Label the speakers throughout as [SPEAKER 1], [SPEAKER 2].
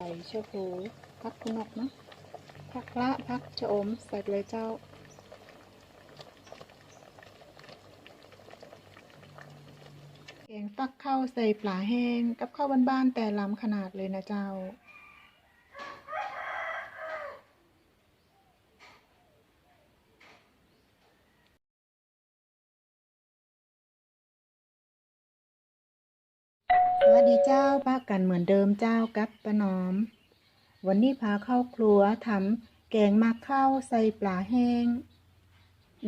[SPEAKER 1] ใส่เชื้อโูพักขนกเนาะพักละพักชะอมใส่เลยเจ้า แกงฟักข้าวใส่ปลาแห้งกับข้าวบ้านๆแต่ล้ำขนาดเลยนะเจ้า วัสดีเจ้าป้ากันเหมือนเดิมเจ้ากับป้าน้อม วันนี้พาเข้าครัวทำแกงมาข้าวใส่ปลาแห้ง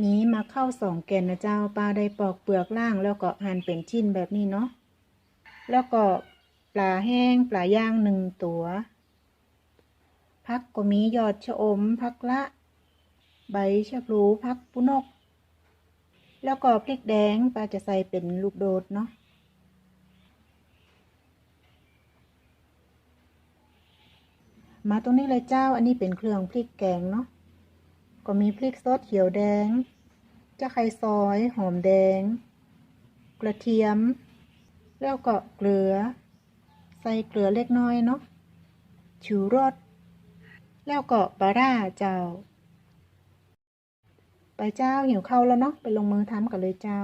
[SPEAKER 1] นี้มาเข้าสองแกนนะเจ้าปลาได้ปอกเปลือกล่างแล้วก็หั่นเป็นชิ้นแบบนี้เนาะแล้วก็ปลาแห้งปลาย่างหนึ่งตัวพักก็มียอดชะอมพักละ ใบชะพลูพักปุนก แล้วก็พริกแดงปลาจะใส่เป็นลูกโดดเนาะ มาตรงนี้เลยเจ้า อันนี้เป็นเครื่องพริกแกงเนาะ ก็มีพริกสดเขียวแดง จะไข่ซอย หอมแดง กระเทียม แล้วก็เกลือ ใส่เกลือเล็กน้อยเนาะชูรส แล้วก็ปลาร่าเจ้า ไปเจ้าหิวข้าวแล้วเนาะ ไปลงมือทำกันเลยเจ้า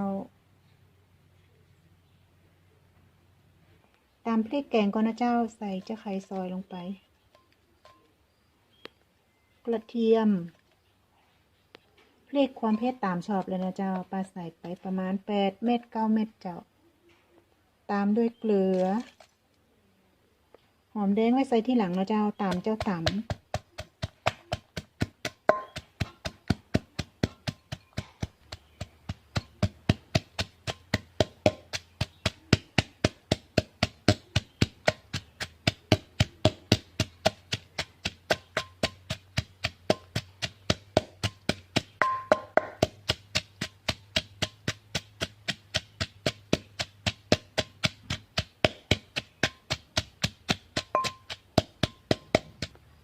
[SPEAKER 1] ตามพริกแกงก่อนนะเจ้าใส่เจ้าไข่ซอยลงไป กระเทียมพริกความเผ็ดตามชอบเลยนะเจ้าปลาใส่ไปประมาณแปดเม็ดเก้าเม็ดเจ้า ตามด้วยเกลือ หอมแดงไว้ใส่ที่หลังนะเจ้าตามเจ้าตำ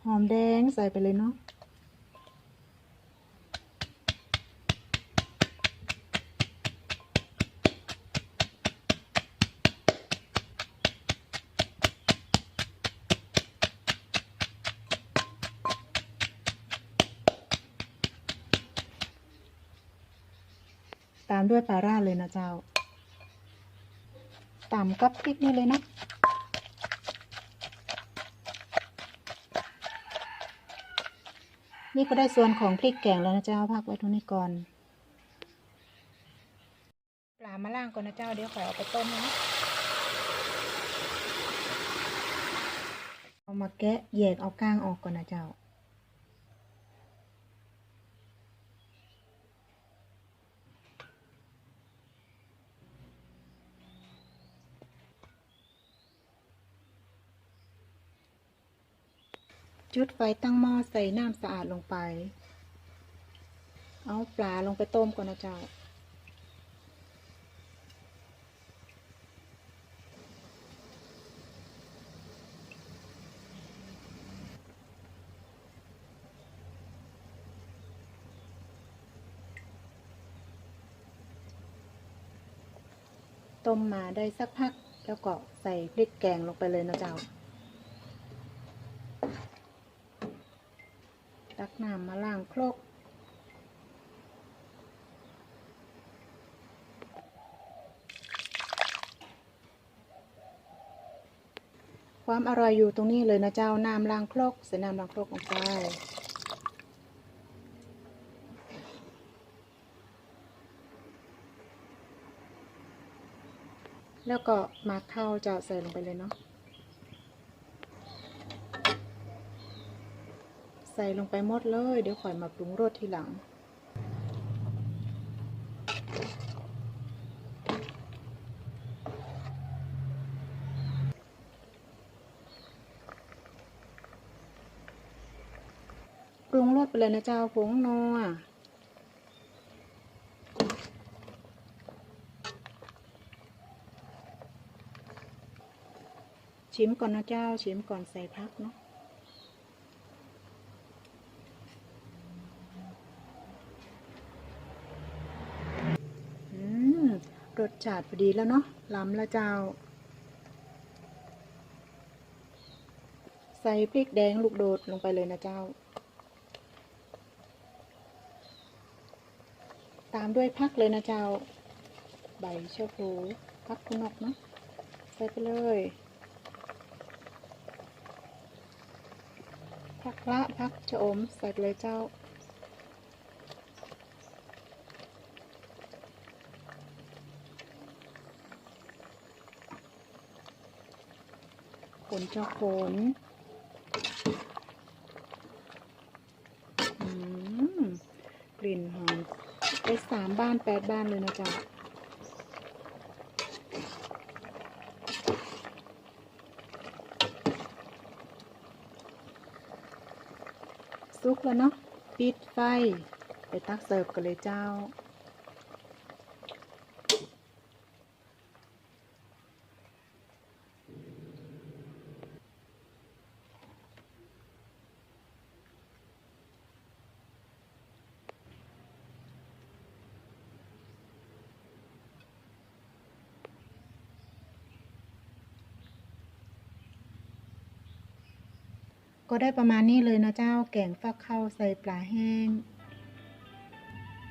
[SPEAKER 1] หอมแดงใส่ไปเลยเนาะตามด้วยปลาร่าเลยนะเจ้าตามกับพริกนี่เลยเนาะ นี่ก็ได้ส่วนของพริกแกงแล้วนะเจ้าพักไว้ตรงนี้ก่อน ปลามาล่างก่อนนะเจ้าเดี๋ยวขอเอาไปต้มนะเอามาแกะแยกเอาก้างออกก่อนนะเจ้า จุดไฟตั้งหม้อใส่น้ำสะอาดลงไป เอาปลาลงไปต้มก่อนนะเจ้า ต้มมาได้สักพักแล้วก็ใส่พริกแกงลงไปเลยนะเจ้า ตักน้ำมาล้างครกความอร่อยอยู่ตรงนี้เลยนะเจ้า น้ำล้างครกใส่น้ำล้างครกลงไปแล้วก็มาเข้าจ้าใส่ลงไปเลยเนาะ ส่ลงไปหมดเลย เดี๋ยวข่อยมาปรุงรสทีหลัง ปรุงรสไปเลยนะเจ้าผงนัวชิมก่อนนะเจ้าชิมก่อนใส่พักเนาะ อืม รสชาติพอดีแล้วเนาะล้ำแล้วเจ้า ใส่พริกแดงลูกโดดลงไปเลยนะเจ้า ตามด้วยพักเลยนะเจ้า ใบเชะพลูพักคุณนกเนาะใส่ไปเลยพักละพักชะอมใส่เลยเจ้า นเจ้าขนอืมกลิ่นหอมไปสามบ้านแปดบ้านเลยนะจ๊ะซุกแล้วเนาะปิดไฟ ไปตักเสิร์ฟกันเลยเจ้า ก็ได้ประมาณนี้เลยนะเจ้าแกงฟักข้าวใส่ปลาแห้ง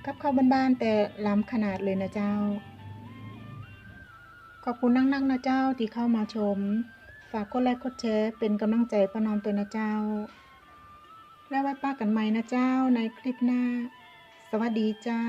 [SPEAKER 1] กับข้าวบ้านๆแต่ล้ำขนาดเลยนะเจ้า ขอบคุณนักๆนะเจ้าที่เข้ามาชม ฝากกดไลค์กดแชร์เป็นกำลังใจประนอมตัวนะเจ้า แล้วไว้ป้ากันใหม่นะเจ้าในคลิปหน้า สวัสดีเจ้า